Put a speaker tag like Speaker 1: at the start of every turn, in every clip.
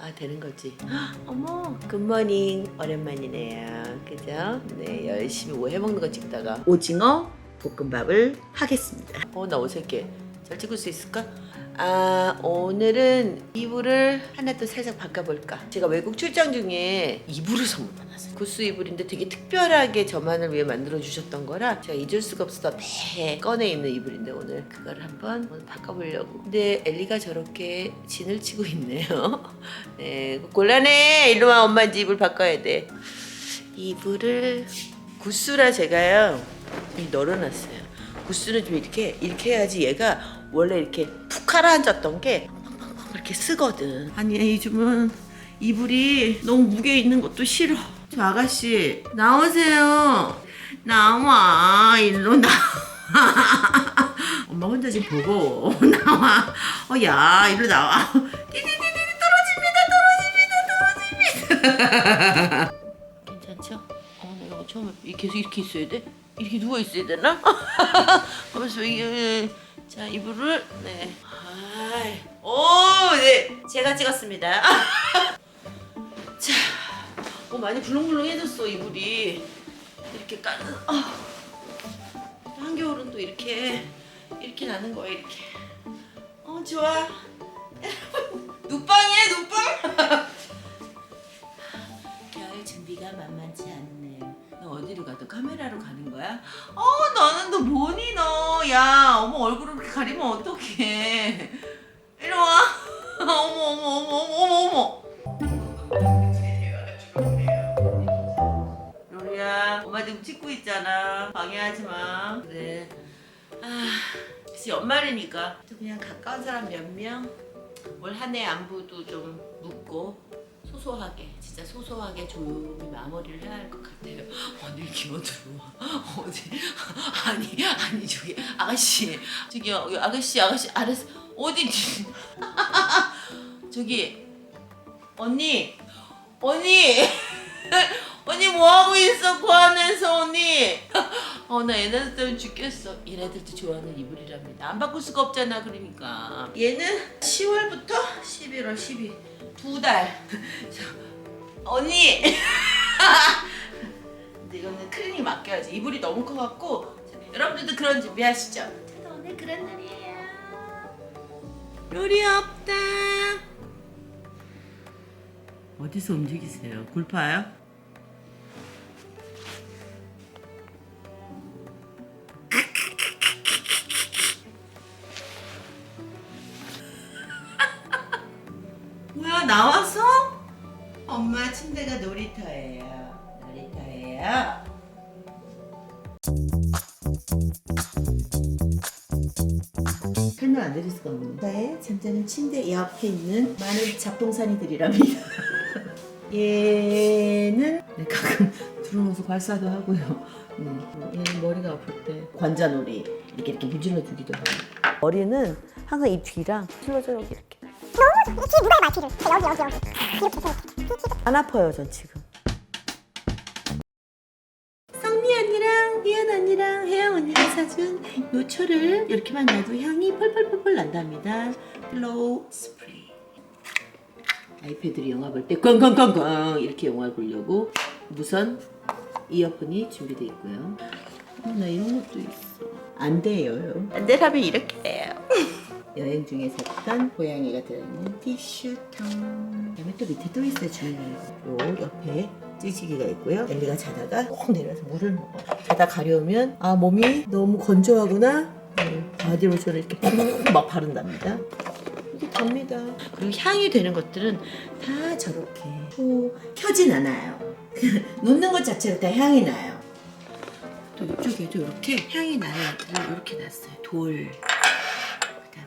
Speaker 1: 아 되는 거지. 어머, 굿모닝 오랜만이네요. 그죠? 네 열심히 뭐 해먹는 거 찍다가 오징어 볶음밥을 하겠습니다. 어 나 어색해. 잘 찍을 수 있을까? 아 오늘은 이불을 하나 또 살짝 바꿔볼까? 제가 외국 출장 중에 이불을 선물 받았어요. 구스 이불인데 되게 특별하게 저만을 위해 만들어 주셨던 거라 제가 잊을 수가 없어서 매 꺼내 있는 이불인데 오늘 그거를 한번 오늘 바꿔보려고. 근데 엘리가 저렇게 진을 치고 있네요. 네 곤란해. 이리와 엄마 이제 이불 바꿔야 돼. 이불을 구스라 제가요 좀 널어놨어요. 구스는 좀 이렇게 이렇게 해야지 얘가 원래 이렇게 푹 가라앉았던 게 이렇게 쓰거든. 아니 요즘은 이불이 너무 무게 있는 것도 싫어. 저 아가씨 나오세요. 나와 일로 나와. 엄마 혼자 좀 보고 나와. 어야 일로 나와. 띠디디디 떨어집니다 떨어집니다 떨어집니다. 괜찮죠? 어 내가 처음에 계속 이렇게 있어야 돼? 이렇게 누워 있어야 되나? 하면서 이게 자 이불을 네. 아이, 오, 네, 제가 찍었습니다. 자, 오 많이 불렁불렁해졌어 이불이 이렇게 까는. 아, 한겨울은 또 이렇게 이렇게 나는 거야 이렇게. 어 좋아. 눕방이야 눕방. 겨울 준비가 만만치 않네요. 너 어디로 가도 카메라로 가는 거야? 어, 너는 너 뭐니 너? 야, 어머 얼굴을 가리면 어떡해? 이리 와. 어머 어머 어머 어머 어머 어머. 로리야, 엄마 지금 찍고 있잖아. 방해하지 마. 그래. 아, 그래서 연말이니까 또 그냥 가까운 사람 몇 명, 올 한 해 안부도 좀 묻고 소소하게 진짜 소소하게 조용히 마무리를 해야 할 것 같아요. 오늘 기어 들어와 어디? 아니 아니 저기 아가씨. 저기 요 아가씨 아가씨 알았어. 어디? 저기 언니 언니. 언니 뭐 하고 있어? 그 안에서 언니 어 나 얘네들 때문에 죽겠어. 얘네들도 좋아하는 이불이랍니다. 안 바꿀 수가 없잖아 그러니까. 얘는 10월부터 11월 12일 두달. 언니. 근데 이거는 클리닉 맡겨야지. 이불이 너무 커갖고. 여러분들도 그런 준비하시죠. 저도 오늘 그런 날이에요. 요리 없다. 어디서 움직이세요? 굴파요? 설명 안 드릴 수가 없는 네, 잠자는 침대 옆에 있는 많은 잡동사니들이랍니다. 얘는 네, 가끔 들어놓아서 발사도 하고요. 네, 얘는 머리가 아플 때 관자놀이 이렇게 이렇게 문질러 주기도 하고. 머리는 항상 이 뒤랑 여기 이렇게.
Speaker 2: 뒤에 누가 해 말티를 여기 여기 여기 이렇게 이렇게
Speaker 1: 안 아파요 전 지금 사준 요초를 이렇게만 놔도 향이 펄펄펄펄 난답니다. 플로우 스프레이 아이패드로 영화 볼 때 꽝꽝꽝꽝 이렇게 영화 보려고 무선 이어폰이 준비되어 있고요. 어, 나 이런 것도 있어. 안 돼요. 안 되라면 이렇게 해요. 여행 중에 샀던 고양이가 들어있는 티슈통 또 밑에 또 있어요 거. 요 옆에 찌지기가 있고요. 엘리가 자다가 꼭 내려서 물을 먹어 자다 가려우면 아 몸이 너무 건조하구나. 네, 바디로션을 이렇게 푹 막 바른답니다. 이게 답니다. 그리고 향이 되는 것들은 다 저렇게 또 켜진 않아요. 놓는 것 자체로 다 향이 나요. 또 이쪽에도 이렇게 향이 나요 이렇게 놨어요. 돌. 그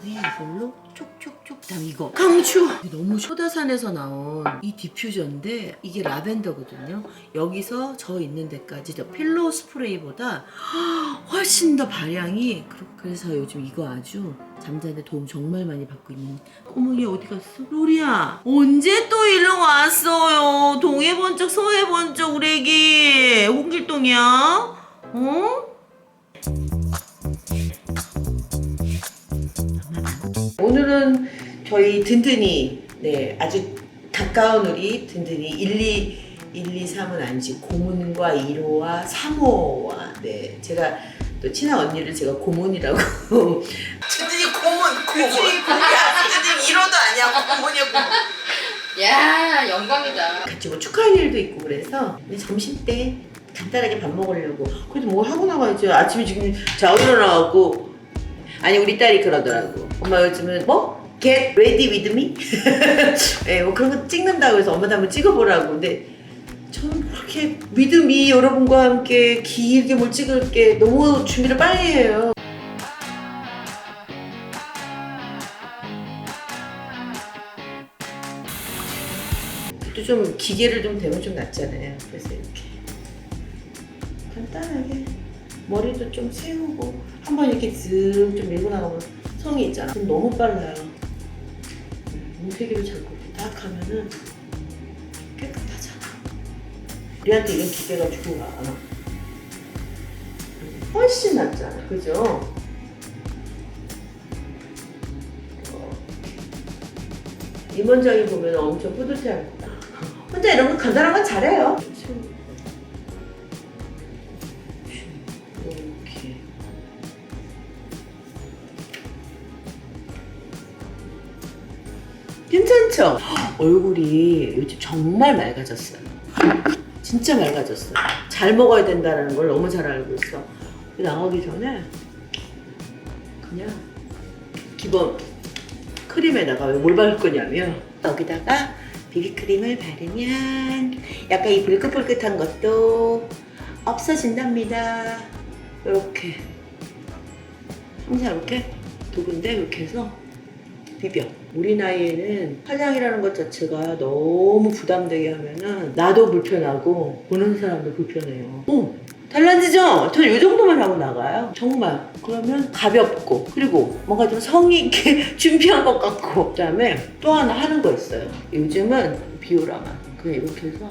Speaker 1: 다음에 이걸로? 촉촉촉. 그다음 이거. 강추. 너무 쇼다산에서 나온 이 디퓨저인데 이게 라벤더거든요. 여기서 저 있는 데까지 저 필로우 스프레이보다 훨씬 더 발향이 그래서 요즘 이거 아주 잠자는데 도움 정말 많이 받고 있는. 어머 얘 어디 갔어? 로리야 언제 또 일로 왔어요? 동해번쩍 서해번쩍 우리 애기. 홍길동이야? 어? 오늘은 저희 든든히 네 아주 가까운 우리 든든히 1, 2, 1, 2, 3은 아니지 고문과 1호와 3호와 네 제가 또 친한 언니를 제가 고문이라고. 든든히 고문 고문. 야 든든히 1호도 아니야. 고문이야 고문.
Speaker 3: 야 영광이다.
Speaker 1: 같이 뭐 축하할 일도 있고 그래서 근데 점심 때 간단하게 밥 먹으려고. 그래도 뭘 하고 나가야지. 아침에 지금 자 일어나갖고 아니 우리 딸이 그러더라고 엄마 요즘은 뭐? Get ready with me? 예, 뭐 그런 거 찍는다고 해서 엄마도 한번 찍어보라고 근데 저는 그렇게 믿음이 여러분과 함께 길게 뭘 찍을 게 너무 준비를 빨리 해요 또 좀 기계를 좀 대면 좀 낫잖아요. 그래서 이렇게 간단하게 머리도 좀 세우고 한 번 이렇게 쓱좀 밀고 나가면 성이 있잖아. 그럼 너무 빨라요. 뭉태기를 잡고 이렇게 딱 하면은 깨끗하잖아. 우리한테 이런 기계가 좋아. 훨씬 낫잖아. 그죠? 어. 임원장이 보면 엄청 뿌듯해할 거야. 혼자 이런 거 간단한 건 잘해요. 괜찮죠? 얼굴이 요즘 정말 맑아졌어요. 진짜 맑아졌어요. 잘 먹어야 된다는 걸 너무 잘 알고 있어. 나가기 전에 그냥 기본 크림에다가 왜 뭘 바를 거냐면 여기다가 비비크림을 바르면 약간 이 불긋불긋한 것도 없어진답니다. 이렇게 항상 이렇게 두 군데 이렇게 해서 비벼. 우리 나이에는 화장이라는 것 자체가 너무 부담되게 하면은 나도 불편하고 보는 사람도 불편해요. 어, 달라지죠? 전이 정도만 하고 나가요. 정말. 그러면 가볍고 그리고 뭔가 좀 성의 있게 준비한 것 같고 그 다음에 또 하나 하는 거 있어요. 요즘은 비오라만 그냥 이렇게 해서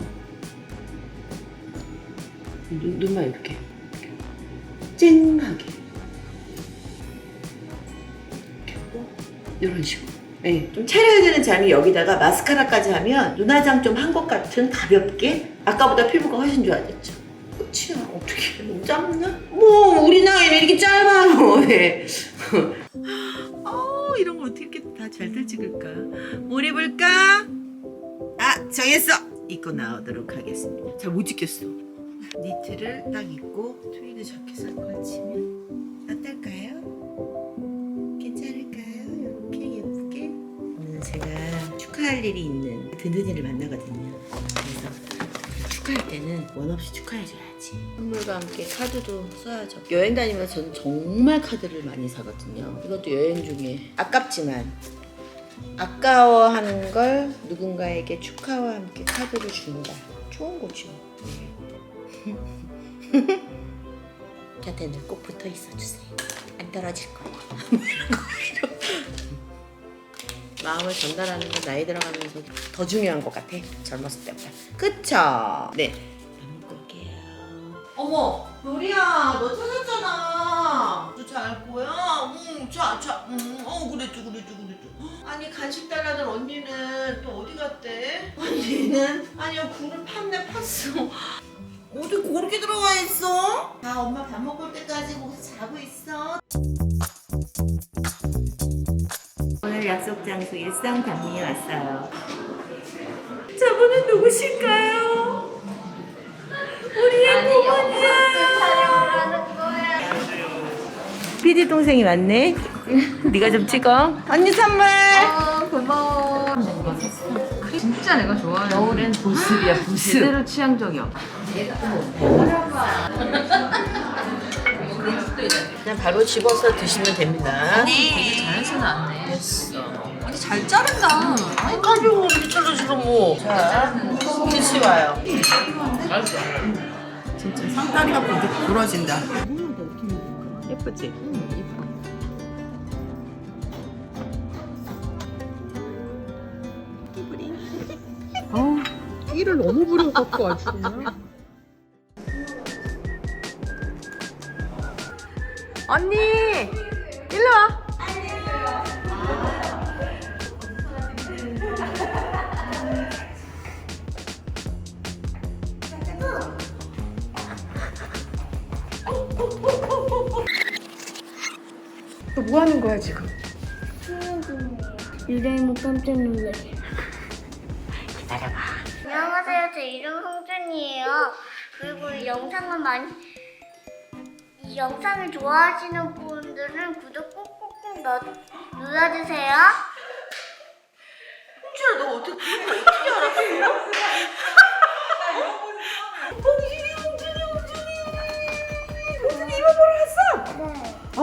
Speaker 1: 눈, 눈만 이렇게 이렇게 쨍하게 이렇게 하고 이런 식으로 네, 좀 차려야 되는 장이 여기다가 마스카라까지 하면 눈화장 좀 한 것 같은 가볍게 아까보다 피부가 훨씬 좋아졌죠. 끝이야 어떻게 너무 짧나? 뭐 우리 나이는 이렇게 짧아요. 네. 어 이런 거 어떻게 다 잘들 찍을까? 뭘 입을까? 아 정했어. 입고 나오도록 하겠습니다. 잘 못 찍겠어. 니트를 딱 입고 트위드 자켓을 걸치면 어떨까요? 축하할 일이 있는 든든이를 만나거든요. 그래서 축하할 때는 원 없이 축하해줘야지. 선물과 함께 카드도 써야죠. 여행 다니면서 저는 정말 카드를 많이 사거든요. 이것도 여행 중에 아깝지만 아까워하는 걸 누군가에게 축하와 함께 카드를 준다. 좋은 거죠. 늘꼭 붙어 있어 주세요. 안 떨어질 거야. 마음을 전달하는 건 나이 들어가면서 더 중요한 것 같아. 젊었을 때보다. 그쵸? 네. 밥 먹고 올게요. 어머, 요리야, 너 찾았잖아. 너 잘 거야? 응, 자, 자, 응, 어, 그랬죠, 그랬죠, 그랬죠. 아니, 간식 달라던 언니는 또 어디 갔대? 언니는? 아니요, 굴을 팠네, 팠어. 어디 그렇게 들어가 있어? 아, 엄마 밥올 때까지 거기서 자고 있어. 오늘 약속 장소 일산 강릉에 왔어요. 저분은 누구실까요? 우리의 고모님. PD 동생이 왔네. 네가 좀 찍어. 언니 선물.
Speaker 3: 어 고마워. 진짜 내가 좋아하는
Speaker 1: 겨울엔 보습이야 보습.
Speaker 3: 제대로 취향적이야.
Speaker 1: 그냥 바로 집어서 드시면 됩니다.
Speaker 3: 되게 자연스러워 않네. 아니 잘 자른다.
Speaker 1: 아니 가지고 이렇게 잘라주고 뭐. 자, 김치 와요.
Speaker 4: 진짜 상다리가 부러- 부러진다.
Speaker 1: 예쁘지?
Speaker 4: 어우, 끼를 너무 부려갖고 아주 그냥.
Speaker 3: 언니 일로 와.
Speaker 4: 뭐 하는 거야 지금?
Speaker 2: 유령이 못 깜짝 놀래.
Speaker 1: 기다려봐.
Speaker 2: 안녕하세요. 제 이름 홍준이에요. 그리고 영상을 많이 영상을 좋아하시는 분들은 구독 꾹꾹꾹 넣, 눌러주세요.
Speaker 1: 홍준아 너 어떻게 그런 거 어떻게 알았어? 홍준이 홍준이 홍준이 홍준이 이거 보러 왔어?
Speaker 2: 네.
Speaker 1: 아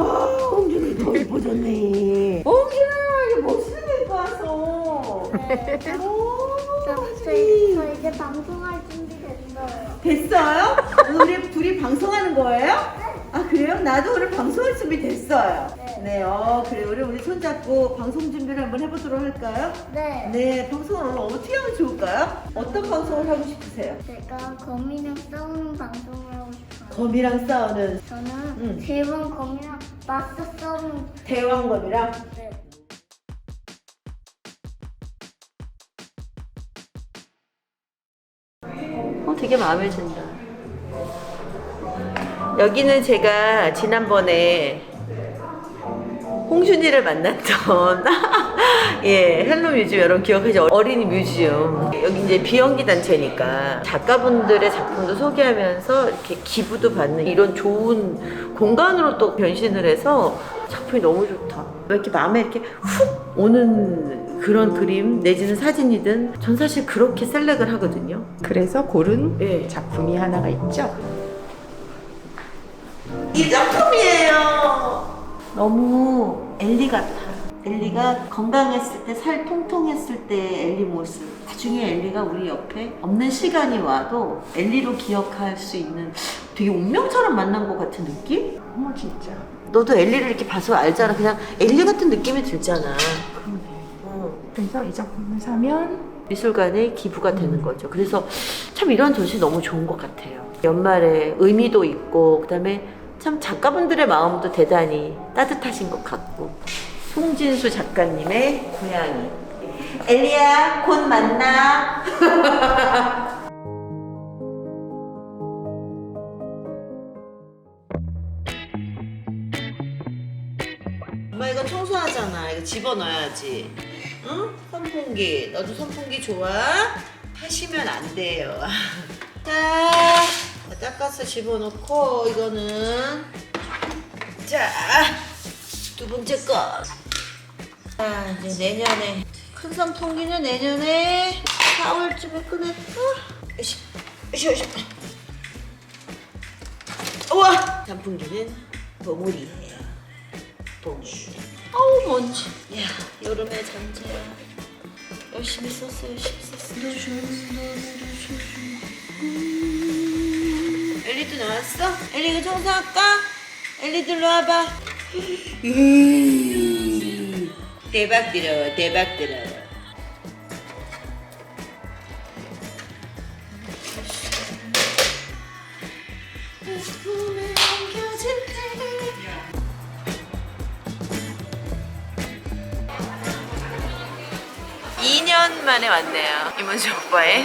Speaker 1: 홍준이 더 예뻐졌네. 홍준아 이거 멋있는 거 왔어.
Speaker 2: 네.
Speaker 1: 오,
Speaker 2: 저, 저,
Speaker 1: 홍준이.
Speaker 2: 저 이제 방송할 준비 됐어요.
Speaker 1: 됐어요? 우리 둘이 방송하는 거예요? 아 그래요? 나도 오늘 방송할 준비 됐어요.
Speaker 2: 네.
Speaker 1: 네, 어 그래 우리 우리 손잡고 방송 준비를 한번 해보도록 할까요?
Speaker 2: 네.
Speaker 1: 네, 방송을 오늘 어떻게 하면 좋을까요? 어떤 방송을 하고 싶으세요?
Speaker 2: 제가 거미랑 싸우는 방송을 하고 싶어요.
Speaker 1: 거미랑 싸우는
Speaker 2: 저는
Speaker 1: 음.
Speaker 2: 제번 거미랑 맞서 싸우는
Speaker 1: 대왕거미랑
Speaker 2: 네.
Speaker 1: 어, 되게 마음에 든다. 여기는 제가 지난번에 홍준이를 만났던 예 헬로 뮤지엄 여러분 기억하시죠? 어린이 뮤지엄 여기 이제 비영리 단체니까 작가분들의 작품도 소개하면서 이렇게 기부도 받는 이런 좋은 공간으로 또 변신을 해서 작품이 너무 좋다. 왜 이렇게 마음에 이렇게 훅 오는 그런 그림 내지는 사진이든 전 사실 그렇게 셀렉을 하거든요.
Speaker 4: 그래서 고른
Speaker 1: 예.
Speaker 4: 작품이 하나가 있죠.
Speaker 1: 이 작품이에요. 너무 엘리 같아. 엘리가 건강했을 때, 살 통통했을 때 엘리 모습. 나중에 엘리가 우리 옆에 없는 시간이 와도 엘리로 기억할 수 있는 되게 운명처럼 만난 것 같은 느낌?
Speaker 4: 어머 진짜.
Speaker 1: 너도 엘리를 이렇게 봐서 알잖아. 그냥 엘리 같은 느낌이 들잖아.
Speaker 4: 그래서 이 작품을 사면
Speaker 1: 미술관에 기부가 되는 거죠. 그래서 참 이런 전시 너무 좋은 것 같아요. 연말에 의미도 있고, 그 다음에 참 작가분들의 마음도 대단히 따뜻하신 것 같고. 송진수 작가님의 고양이. 엘리야, 곧 만나. 엄마 이거 청소하잖아. 이거 집어넣어야지. 응? 선풍기. 너도 선풍기 좋아? 하시면 안 돼요. 자, 닦아서 집어넣고 이거는 자, 두 번째 거. 자, 이제 내년에 큰 선풍기는 내년에 4월쯤에 꺼냈고. 으쌰, 으쌰, 으쌰. 우와! 단풍기는 보물이에요. 보물. 어우 먼지. 야 여름에 잠자야. 열심히 썼어 열심히 썼어. 음. 엘리도 나왔어? 엘리 이거 청소할까? 엘리도 일로 와봐. 음. 대박 들어 대박 들어. 2년 만에 왔네요. 이문수 오빠의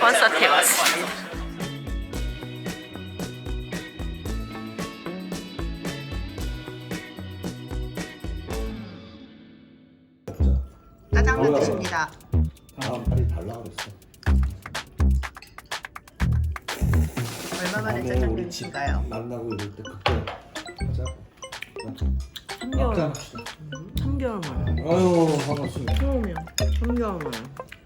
Speaker 1: 콘서트에 왔습니다.
Speaker 5: 드십니다. 다음 달이 달라 그랬어.
Speaker 3: 얼마 만에
Speaker 5: 다음에
Speaker 3: 짜장면
Speaker 5: 우리 집
Speaker 3: 드신가요?
Speaker 5: 만나고 이럴 때 그때 하자.
Speaker 1: 3개월,
Speaker 5: 합시다.
Speaker 1: 3개월 만에.
Speaker 5: 아유 반갑습니다.
Speaker 1: 처음이야. 3개월 만에. 음.